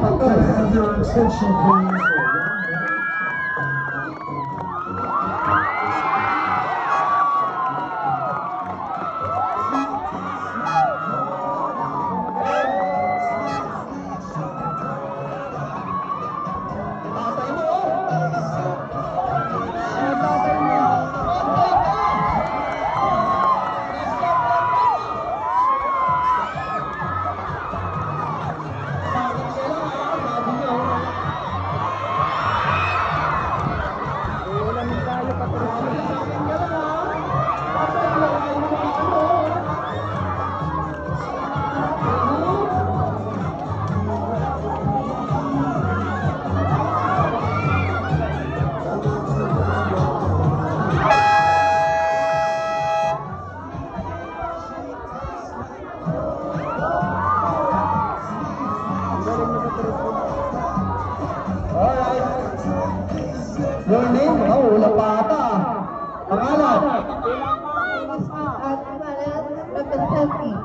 Have your attention, please. Your name? Oh, wala pa ata. Pangalan? At para representing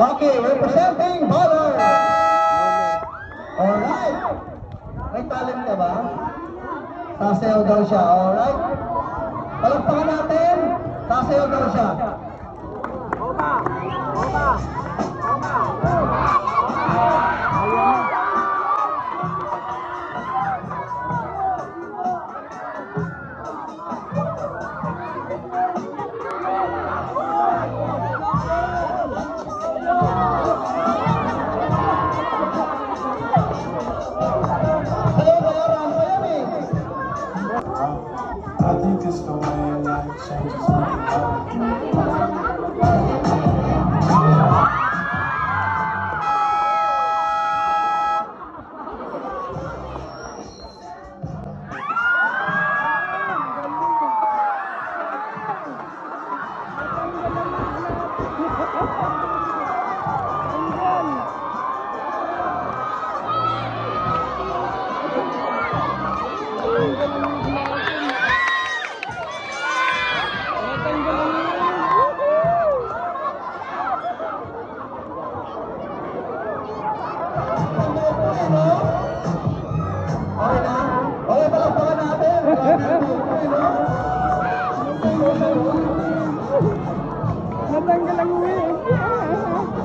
Okay, representing Baller. Alright. May talent ka ba? Sasayaw daw siya, alright? Palakpakan natin. Sasayaw daw siya. Hello, I think it's the way life changes me. Natanggal ang uwi.